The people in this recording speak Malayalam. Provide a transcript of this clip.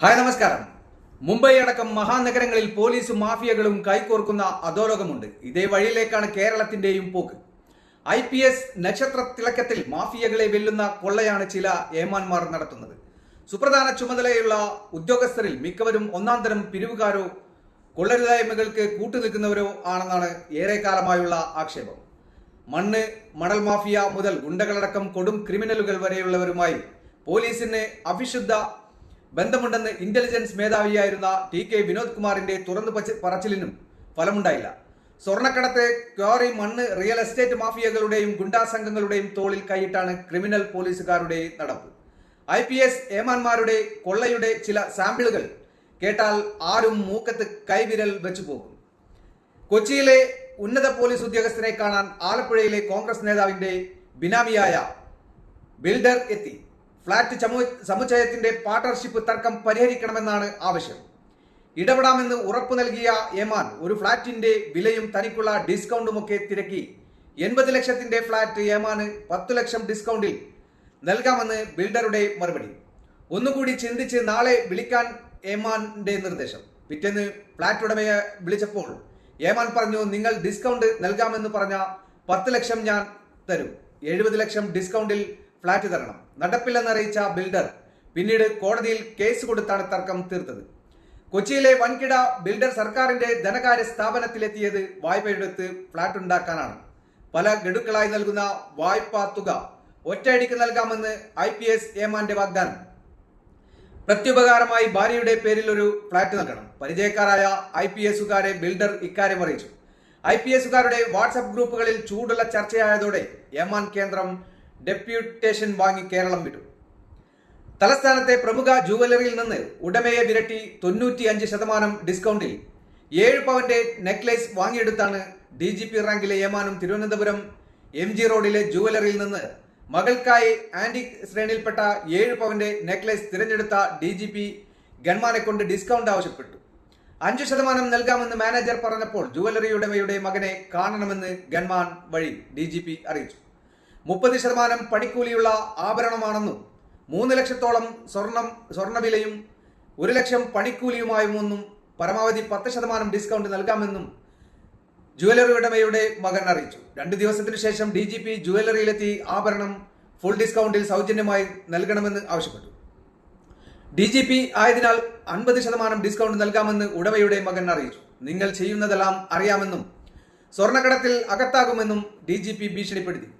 ഹായ് നമസ്കാരം. മുംബൈ അടക്കം മഹാനഗരങ്ങളിൽ പോലീസും മാഫിയകളും കൈകോർക്കുന്ന അധോലോകമുണ്ട്. ഇതേ വഴിയിലേക്കാണ് കേരളത്തിന്റെയും പോക്ക്. ഐ പി എസ് നക്ഷത്ര തിളക്കത്തിൽ മാഫിയകളെ വെല്ലുന്ന കൊള്ളയാണ് ചില ഏമാന്മാർ നടത്തുന്നത്. സുപ്രധാന ചുമതലയുള്ള ഉദ്യോഗസ്ഥരിൽ മിക്കവരും ഒന്നാം തരം പിരിവുകാരോ കൊള്ളരുതായ്മകൾക്ക് കൂട്ടുനിൽക്കുന്നവരോ ആണെന്നാണ് ഏറെക്കാലമായുള്ള ആക്ഷേപം. മണ്ണ് മണൽ മാഫിയ മുതൽ ഗുണ്ടകളടക്കം കൊടും ക്രിമിനലുകൾ വരെയുള്ളവരുമായി പോലീസിന് അവിശുദ്ധ ബന്ധമുണ്ടെന്ന് ഇന്റലിജൻസ് മേധാവിയായിരുന്ന ടി കെ വിനോദ് കുമാറിന്റെ തുറന്നു പറച്ചിലിനും ഫലമുണ്ടായില്ല. സ്വർണക്കടത്ത് ക്വാറി മണ്ണ് റിയൽ എസ്റ്റേറ്റ് മാഫിയകളുടെയും ഗുണ്ടാ സംഘങ്ങളുടെയും തോളിൽ കൈയിട്ടാണ് ക്രിമിനൽ പോലീസുകാരുടെ നടപ്പ്. ഐ പി എസ് ഏമാന്മാരുടെ കൊള്ളയുടെ ചില സാമ്പിളുകൾ കേട്ടാൽ ആരും മൂക്കത്ത് കൈവിരൽ വെച്ചു പോകും. കൊച്ചിയിലെ ഉന്നത പോലീസ് ഉദ്യോഗസ്ഥനെ കാണാൻ ആലപ്പുഴയിലെ കോൺഗ്രസ് നേതാവിന്റെ ബിനാമിയായ ബിൽഡർ എത്തി. ഫ്ളാറ്റ് സമുച്ചയത്തിന്റെ പാർട്ണർഷിപ്പ് തർക്കം പരിഹരിക്കണമെന്നാണ് ആവശ്യം. ഇടപെടാമെന്ന് ഉറപ്പു നൽകിയ എമാൻ ഒരു ഫ്ളാറ്റിന്റെ വിലയും തനിക്കുള്ള ഡിസ്കൗണ്ടുമൊക്കെ തിരക്കി. എൺപത് ലക്ഷത്തിന്റെ ഫ്ളാറ്റ് ഏമാന് പത്തു ലക്ഷം ഡിസ്കൗണ്ടിൽ നൽകാമെന്ന് ബിൽഡറുടെ മറുപടി. ഒന്നുകൂടി ചിന്തിച്ച് നാളെ വിളിക്കാൻ ഏമാന്റെ നിർദ്ദേശം. പിറ്റേന്ന് ഫ്ളാറ്റ് ഉടമയെ വിളിച്ചപ്പോൾ ഏമാൻ പറഞ്ഞു നിങ്ങൾ ഡിസ്കൗണ്ട് നൽകാമെന്ന് പറഞ്ഞ പത്ത് ലക്ഷം ഞാൻ തരും. എഴുപത് ലക്ഷം ഡിസ്കൗണ്ടിൽ ഫ്ളാറ്റ് തരണം. നടപ്പില്ലെന്നറിയിച്ച ബിൽഡർ പിന്നീട് കോടതിയിൽ കേസ് കൊടുത്താണ് തർക്കം തീർത്തത്. കൊച്ചിയിലെ വൻകിട ബിൽഡർ സർക്കാരിന്റെ ധനകാര്യ സ്ഥാപനത്തിലെത്തിയത് വായ്പയെടുത്ത് ഫ്ളാറ്റ് ഉണ്ടാക്കാനാണ്. പല ഗഡുക്കളായി നൽകുന്ന വായ്പാ തുക ഒറ്റയടിക്ക് നൽകാമെന്ന് ഐ പി എസ് ഏമാന്റെ വാഗ്ദാനം. പ്രത്യുപകാരമായി ഭാര്യയുടെ പേരിൽ ഒരു ഫ്ളാറ്റ് നൽകണം. പരിചയക്കാരായ ഐ പി എസുകാരെ ബിൽഡർ ഇക്കാര്യം അറിയിച്ചു. ഐ പി എസുകാരുടെ വാട്സപ്പ് ഗ്രൂപ്പുകളിൽ ചൂടുള്ള ചർച്ചയായതോടെ ഏമാൻ കേന്ദ്രം ഡെപ്യൂട്ടേഷൻ വാങ്ങി കേരളം വിട്ടു. തലസ്ഥാനത്തെ പ്രമുഖ ജുവലറിയിൽ നിന്ന് ഉടമയെ വിരട്ടി തൊണ്ണൂറ്റി അഞ്ച് ശതമാനം ഡിസ്കൗണ്ടിൽ ഏഴ് പവന്റെ നെക്ലേസ് വാങ്ങിയെടുത്താണ് ഡി ജി പി റാങ്കിലെ ഏമാനും തിരുവനന്തപുരം എം ജി റോഡിലെ ജുവലറിയിൽ നിന്ന് മകൾക്കായി ആന്റിക് ശ്രേണിയിൽപ്പെട്ട ഏഴ് പവന്റെ നെക്ലേസ് തിരഞ്ഞെടുത്ത ഡി ജി പി ഗൺമാനെ കൊണ്ട് ഡിസ്കൗണ്ട് ആവശ്യപ്പെട്ടു. അഞ്ചു ശതമാനം നൽകാമെന്ന് മാനേജർ പറഞ്ഞപ്പോൾ ജുവലറി ഉടമയുടെ മകനെ കാണണമെന്ന് ഗൺമാൻ വഴി ഡി അറിയിച്ചു. മുപ്പത് ശതമാനം പണിക്കൂലിയുള്ള ആഭരണമാണെന്നും മൂന്ന് ലക്ഷത്തോളം സ്വർണം സ്വർണവിലയും ഒരു ലക്ഷം പണിക്കൂലിയുമായുമൊന്നും പരമാവധി പത്ത് ശതമാനം ഡിസ്കൗണ്ട് നൽകാമെന്നും ജുവലറി ഉടമയുടെ മകൻ അറിയിച്ചു. രണ്ടു ദിവസത്തിനു ശേഷം ഡി ജി പി ജുവലറിയിലെത്തി ആഭരണം ഫുൾ ഡിസ്കൗണ്ടിൽ സൗജന്യമായി നൽകണമെന്ന് ആവശ്യപ്പെട്ടു. ഡി ജി പി ആയതിനാൽ അൻപത് ശതമാനം ഡിസ്കൗണ്ട് നൽകാമെന്ന് ഉടമയുടെ മകൻ അറിയിച്ചു. നിങ്ങൾ ചെയ്യുന്നതെല്ലാം അറിയാമെന്നും സ്വർണക്കടത്തിൽ അകത്താകുമെന്നും ഡി ജി പി ഭീഷണിപ്പെടുത്തി.